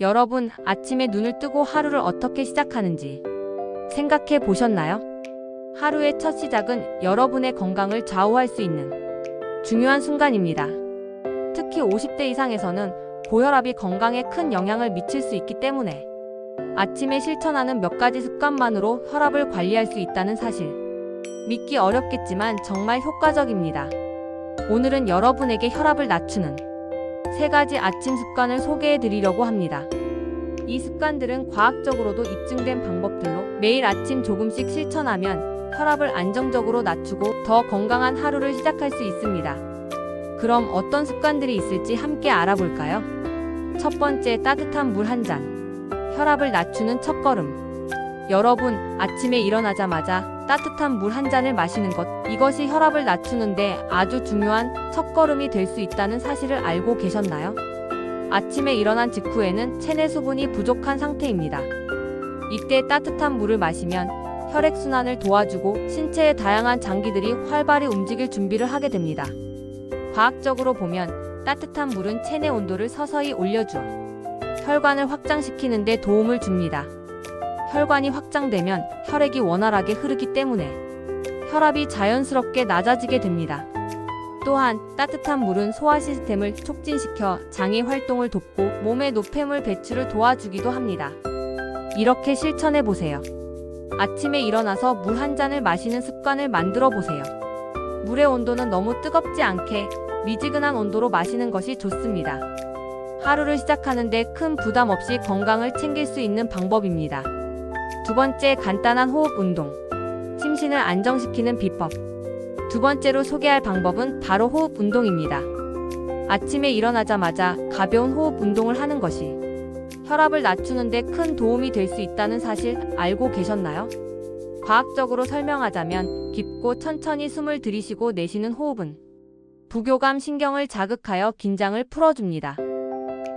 여러분, 아침에 눈을 뜨고 하루를 어떻게 시작하는지 생각해 보셨나요? 하루의 첫 시작은 여러분의 건강을 좌우할 수 있는 중요한 순간입니다. 특히 50대 이상에서는 고혈압이 건강에 큰 영향을 미칠 수 있기 때문에 아침에 실천하는 몇 가지 습관만으로 혈압을 관리할 수 있다는 사실. 믿기 어렵겠지만 정말 효과적입니다. 오늘은 여러분에게 혈압을 낮추는 세 가지 아침 습관을 소개해 드리려고 합니다. 이 습관들은 과학적으로도 입증된 방법들로 매일 아침 조금씩 실천하면 혈압을 안정적으로 낮추고 더 건강한 하루를 시작할 수 있습니다. 그럼 어떤 습관들이 있을지 함께 알아볼까요? 첫 번째, 따뜻한 물 한 잔. 혈압을 낮추는 첫 걸음. 여러분, 아침에 일어나자마자 따뜻한 물 한 잔을 마시는 것, 이것이 혈압을 낮추는데 아주 중요한 첫걸음이 될 수 있다는 사실을 알고 계셨나요? 아침에 일어난 직후에는 체내 수분이 부족한 상태입니다. 이때 따뜻한 물을 마시면 혈액순환을 도와주고 신체의 다양한 장기들이 활발히 움직일 준비를 하게 됩니다. 과학적으로 보면 따뜻한 물은 체내 온도를 서서히 올려주어 혈관을 확장시키는 데 도움을 줍니다. 혈관이 확장되면 혈액이 원활하게 흐르기 때문에 혈압이 자연스럽게 낮아지게 됩니다. 또한 따뜻한 물은 소화 시스템을 촉진시켜 장의 활동을 돕고 몸의 노폐물 배출을 도와주기도 합니다. 이렇게 실천해 보세요. 아침에 일어나서 물 한 잔을 마시는 습관을 만들어 보세요. 물의 온도는 너무 뜨겁지 않게 미지근한 온도로 마시는 것이 좋습니다. 하루를 시작하는데 큰 부담 없이 건강을 챙길 수 있는 방법입니다. 두 번째, 간단한 호흡 운동. 심신을 안정시키는 비법. 두 번째로 소개할 방법은 바로 호흡 운동입니다. 아침에 일어나자마자 가벼운 호흡 운동을 하는 것이 혈압을 낮추는데 큰 도움이 될 수 있다는 사실 알고 계셨나요? 과학적으로 설명하자면 깊고 천천히 숨을 들이쉬고 내쉬는 호흡은 부교감 신경을 자극하여 긴장을 풀어줍니다.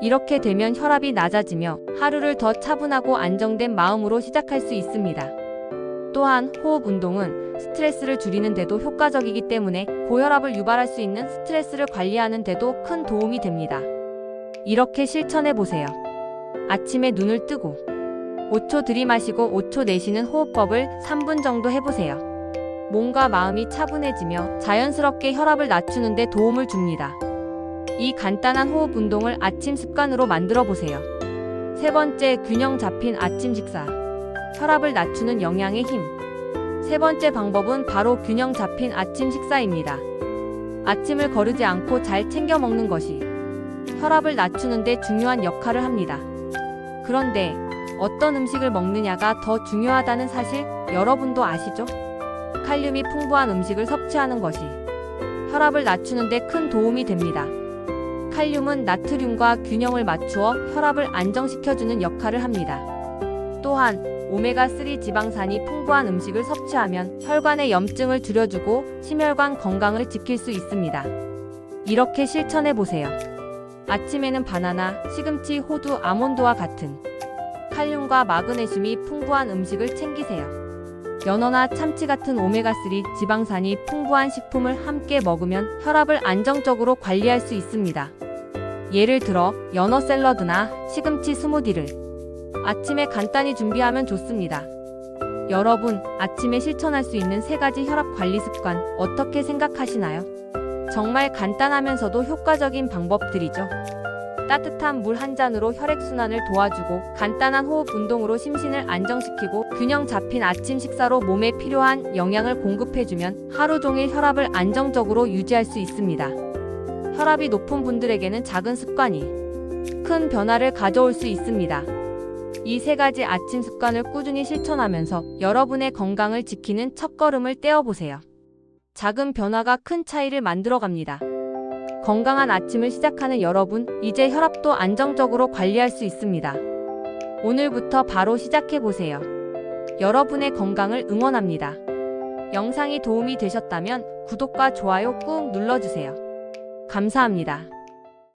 이렇게 되면 혈압이 낮아지며 하루를 더 차분하고 안정된 마음으로 시작할 수 있습니다. 또한 호흡 운동은 스트레스를 줄이는 데도 효과적이기 때문에 고혈압을 유발할 수 있는 스트레스를 관리하는 데도 큰 도움이 됩니다. 이렇게 실천해 보세요. 아침에 눈을 뜨고 5초 들이마시고 5초 내쉬는 호흡법을 3분 정도 해보세요. 몸과 마음이 차분해지며 자연스럽게 혈압을 낮추는 데 도움을 줍니다. 이 간단한 호흡 운동을 아침 습관으로 만들어 보세요. 세 번째, 균형 잡힌 아침 식사. 혈압을 낮추는 영양의 힘. 세 번째 방법은 바로 균형 잡힌 아침 식사입니다. 아침을 거르지 않고 잘 챙겨 먹는 것이 혈압을 낮추는데 중요한 역할을 합니다. 그런데 어떤 음식을 먹느냐가 더 중요하다는 사실 여러분도 아시죠? 칼륨이 풍부한 음식을 섭취하는 것이 혈압을 낮추는데 큰 도움이 됩니다. 칼륨은 나트륨과 균형을 맞추어 혈압을 안정시켜주는 역할을 합니다. 또한 오메가3 지방산이 풍부한 음식을 섭취하면 혈관의 염증을 줄여주고 심혈관 건강을 지킬 수 있습니다. 이렇게 실천해 보세요. 아침에는 바나나, 시금치, 호두, 아몬드와 같은 칼륨과 마그네슘이 풍부한 음식을 챙기세요. 연어나 참치 같은 오메가3 지방산이 풍부한 식품을 함께 먹으면 혈압을 안정적으로 관리할 수 있습니다. 예를 들어 연어 샐러드나 시금치 스무디를 아침에 간단히 준비하면 좋습니다. 여러분, 아침에 실천할 수 있는 세 가지 혈압 관리 습관 어떻게 생각하시나요? 정말 간단하면서도 효과적인 방법들이죠. 따뜻한 물 한 잔으로 혈액순환을 도와주고 간단한 호흡 운동으로 심신을 안정시키고 균형 잡힌 아침 식사로 몸에 필요한 영양을 공급해주면 하루 종일 혈압을 안정적으로 유지할 수 있습니다. 혈압이 높은 분들에게는 작은 습관이 큰 변화를 가져올 수 있습니다. 이 세 가지 아침 습관을 꾸준히 실천하면서 여러분의 건강을 지키는 첫걸음을 떼어보세요. 작은 변화가 큰 차이를 만들어 갑니다. 건강한 아침을 시작하는 여러분, 이제 혈압도 안정적으로 관리할 수 있습니다. 오늘부터 바로 시작해 보세요. 여러분의 건강을 응원합니다. 영상이 도움이 되셨다면 구독과 좋아요 꾹 눌러주세요. 감사합니다.